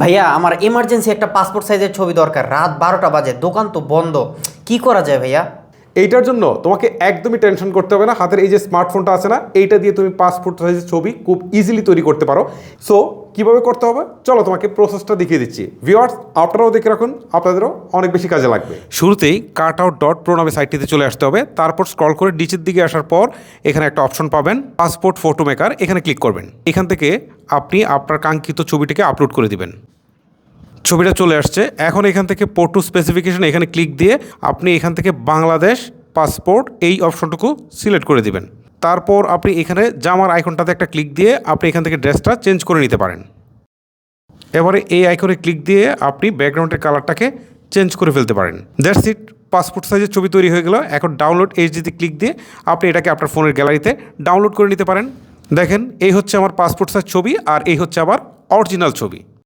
ভাইয়া, আমার ইমার্জেন্সি একটা পাসপোর্ট সাইজের ছবি দরকার। রাত বারোটা বাজে, দোকান তো বন্ধ। কি করা যায় ভাইয়া? এইটার জন্য তোমাকে একদমই টেনশন করতে হবে না। হাতের এই যে স্মার্টফোনটা আছে না, এইটা দিয়ে তুমি পাসপোর্ট সাইজের ছবি খুব ইজিলি তৈরি করতে পারো। সো কীভাবে করতে হবে? চলো তোমাকে প্রসেসটা দেখিয়ে দিচ্ছি। ভিওয়ার্স আপনারাও দেখে রাখুন, আপনাদেরও অনেক বেশি কাজে লাগবে। শুরুতেই কাট আউট ডট প্রো নামে সাইটটিতে চলে আসতে হবে, তারপর স্ক্রল করে নিচের দিকে আসার পর এখানে একটা অপশন পাবেন পাসপোর্ট ফটো মেকার এখানে ক্লিক করবেন। এখান থেকে আপনি আপনার কাঙ্ক্ষিত ছবিটিকে আপলোড করে দিবেন। ছবিটা চলে আসছে। এখন এখান থেকে পোর্টু স্পেসিফিকেশন এখানে ক্লিক দিয়ে আপনি এখান থেকে বাংলাদেশ পাসপোর্ট এই অপশনটুকু সিলেক্ট করে দিবেন। তারপর আপনি এখানে জামার আইকনটাতে একটা ক্লিক দিয়ে আপনি এখান থেকে ড্রেসটা চেঞ্জ করে নিতে পারেন। এবারে এই আইকনে ক্লিক দিয়ে আপনি ব্যাকগ্রাউন্ডের কালারটাকে চেঞ্জ করে ফেলতে পারেন। That's it. পাসপোর্ট সাইজের ছবি তৈরি হয়ে গেল। এখন ডাউনলোড এইচডিতে ক্লিক দিয়ে আপনি এটাকে আপনার ফোনের গ্যালারিতে ডাউনলোড করে নিতে পারেন। দেখেন, এই হচ্ছে আমার পাসপোর্ট সাইজ ছবি আর এই হচ্ছে আমার অরিজিনাল ছবি।